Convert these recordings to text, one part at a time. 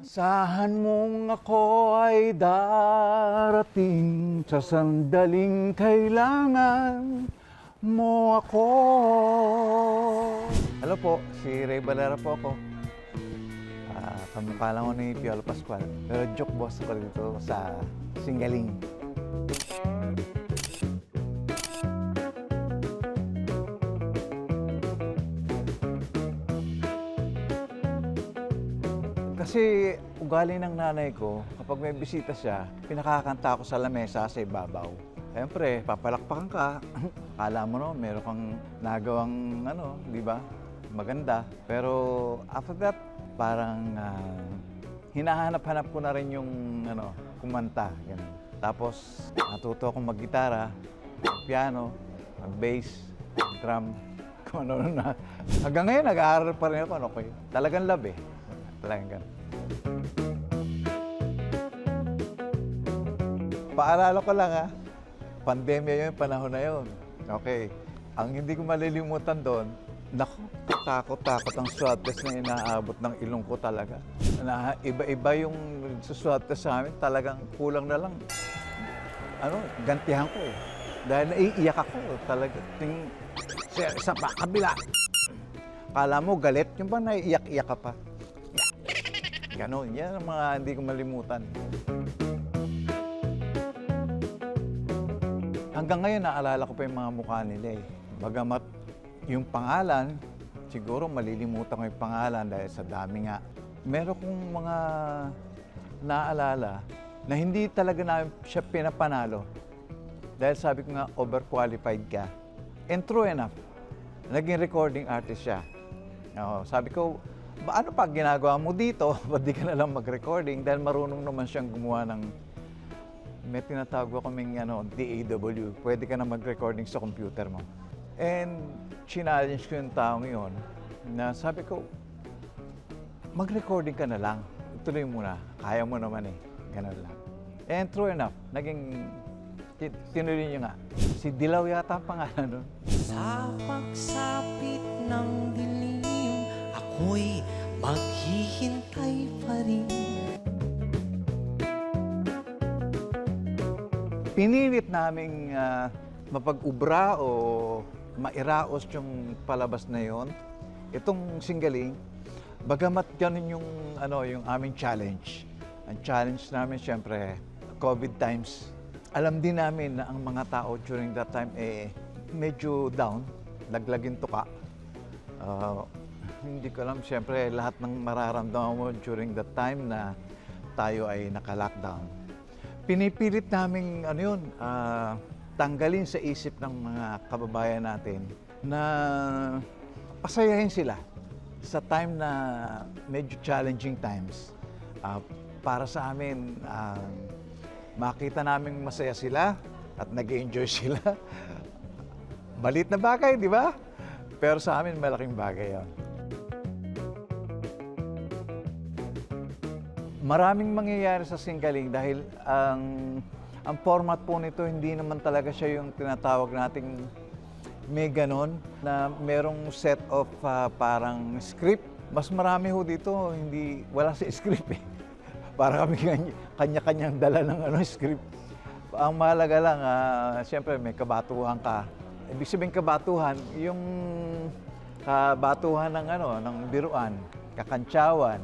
Asahan mong ako ay darating sa sandaling kailangan mo ako. Hello po, si Ray Valera po ako. Ah, kamukha lang ako ni Piolo Pascual. Pero joke boss ako dito sa Singaling. Kasi ugali ng nanay ko, kapag may bisita siya, pinakakanta ako sa lamesa sa ibabaw. Siyempre, papalakpakan ka. Kala mo no, meron kang nagawang ano, di ba? Maganda. Pero after that, parang ah, hinahanap-hanap ko na rin yung ano, kumanta. Ganun. Tapos, natuto akong maggitara, piano, mag-bass, drum, kung ano na. Hanggang ngayon, nag-aaral pa rin ako. Ano, okay. Talagang love eh. Talagang ganun. Paalala ko lang ha, pandemya yun, panahon na yun. Okay. Ang hindi ko malilimutan doon, naku, takot-takot ang swab test na inaabot ng ilong ko talaga. Na iba-iba yung swab test sa amin, talagang kulang na lang. Ano, gantihan ko eh. Dahil naiiyak ako talaga. Ting, sa, sa kabila. Kala mo galit, yung ba naiiyak-iyak ka pa? Ganon, yan ang mga hindi ko malimutan. Hanggang ngayon, naalala ko pa yung mga mukha nila eh. Bagamat yung pangalan, siguro malilimutan ko yung pangalan dahil sa dami nga. Meron kong mga naalala na hindi talaga namin siya pinapanalo. Dahil sabi ko nga, overqualified ka. And true enough, naging recording artist siya. Oo, sabi ko, ano pa ginagawa mo dito? Ba't di ka na lang mag-recording? Dahil marunong naman siyang gumawa ng may tinatawag kaming ano, DAW. Pwede ka na mag-recording sa computer mo. And challenge ko yung taong yun na sabi ko, mag-recording ka na lang. Ituloy mo na. Kaya mo naman eh. Ganun lang. And true enough, naging ti- tinuloy niyo nga. Si Dilaw yata ang pangalan nun. Sa pagsapit ng dilim, ako'y maghihintay pa rin. Pinilit naming ah, mapag-ubra o mairaos yung palabas na yon. Itong singgaling, bagamat ganun yung, ano, yung aming challenge. Ang challenge namin, siyempre, COVID times. Alam din namin na ang mga tao during that time, eh, medyo down, laglagin tuka. Ah, hindi ko alam, siyempre, lahat ng mararamdaman mo during that time na tayo ay naka-lockdown pinipilit naming ano yun, ah, tanggalin sa isip ng mga kababayan natin na pasayahin sila sa time na medyo challenging times. Ah, para sa amin, ah, makita namin masaya sila at nag enjoy sila. Malit na bagay, di ba? Pero sa amin, malaking bagay yon. Maraming mangyayari sa singgaling dahil ang ang format po nito hindi naman talaga siya yung tinatawag nating may ganon na merong set of ah, parang script. Mas marami ho dito, hindi, wala sa script eh. Para kami kanya- kanya-kanyang dala ng ano, script. Ang mahalaga lang, ah, siyempre may kabatuhan ka. Ibig sabihin kabatuhan, yung kabatuhan ng ano, ng biruan, kakantsawan,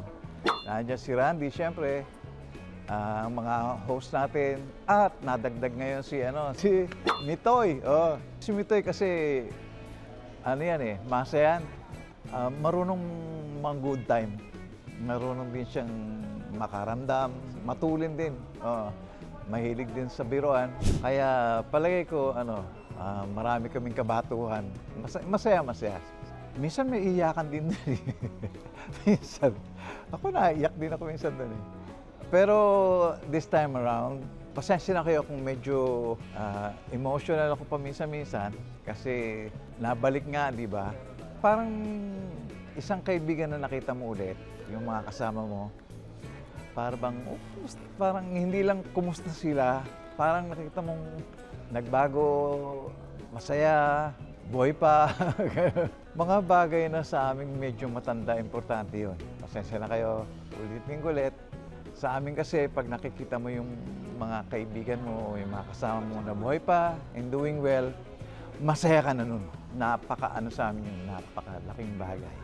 Nandiyan si Randy, siyempre, ah, ang mga host natin. At nadagdag ngayon si, ano, si Mitoy. Oh, si Mitoy kasi, ano yan eh, masa yan. Ah, marunong mang good time. Marunong din siyang makaramdam, matulin din. Oh, mahilig din sa biroan. Kaya palagay ko, ano, ah, marami kaming kabatuhan. Mas- masaya, masaya. Minsan may iyakan din minsan. Ako naiyak din ako minsan doon eh. Pero this time around, pasensya na kayo kung medyo ah, emotional ako paminsan-minsan kasi nabalik nga, di ba? Parang isang kaibigan na nakita mo ulit, yung mga kasama mo, parang oh, parang hindi lang kumusta sila, parang nakita mong nagbago, masaya, buhay pa. Mga bagay na sa aming medyo matanda, importante yun. Pasensya na kayo, ulitin ko ulit. Sa amin kasi, pag nakikita mo yung mga kaibigan mo, yung mga kasama mo na buhay pa and doing well, masaya ka na nun. Napaka ano sa amin yun, napakalaking bagay.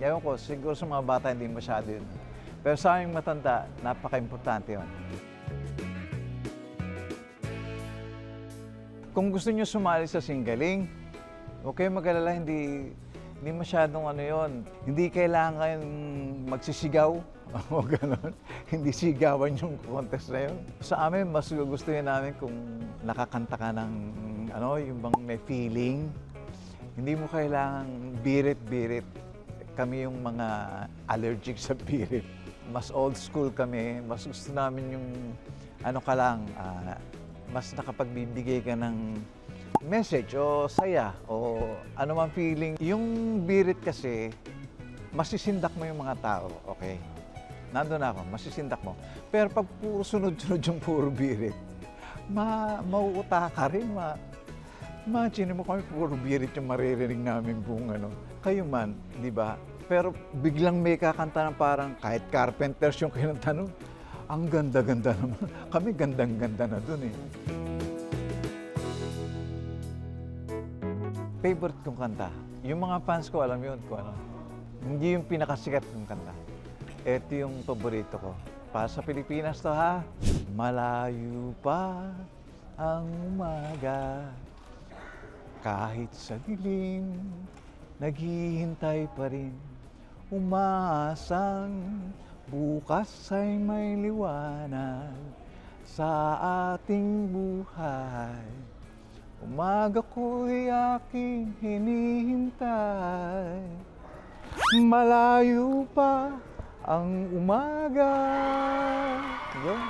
Ewan ko, siguro sa mga bata hindi masyado yun. Pero sa aming matanda, napaka-importante yun. Kung gusto nyo sumali sa singgaling, huwag kayong hindi, hindi masyadong ano yon. Hindi kailangan magsisigaw o gano'n. Hindi sigawan yung contest na yun. Sa amin, mas gusto yun namin kung nakakanta ka ng ano, yung bang may feeling. Hindi mo kailangan birit-birit. Kami yung mga allergic sa birit. Mas old school kami. Mas gusto namin yung ano ka lang, ah, mas nakapagbibigay ka ng message o saya o ano man feeling. Yung birit kasi, masisindak mo yung mga tao, okay? Nandun ako, masisindak mo. Pero pag puro sunod-sunod yung puro birit, ma mauuta ka rin, ma Imagine mo kami puro birit yung maririnig namin buong ano. Kayo man, di ba? Pero biglang may kakanta ng parang kahit carpenters yung kinanta nun. Ang ganda-ganda naman. Kami gandang-ganda na dun eh. Favorite kong kanta. Yung mga fans ko, alam yun kung ano. Hindi yung pinakasikat kong kanta. Ito yung paborito ko. Para sa Pilipinas to ha. Malayo pa ang umaga. Kahit sa dilim, naghihintay pa rin. Umaasang bukas ay may liwanag sa ating buhay. Umaga ko'y aking hinihintay. Malayo pa ang umaga. Yun.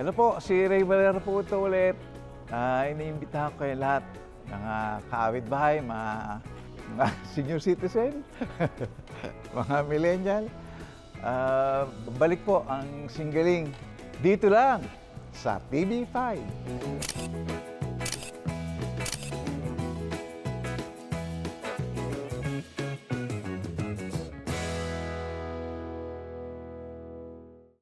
Hello po, si Ray Valera po ito ulit. Ah, iniimbitahan ko kayo lahat, mga kaawit bahay, mga, mga senior citizen, mga millennial. Ah, balik po ang singgaling dito lang sa TV5.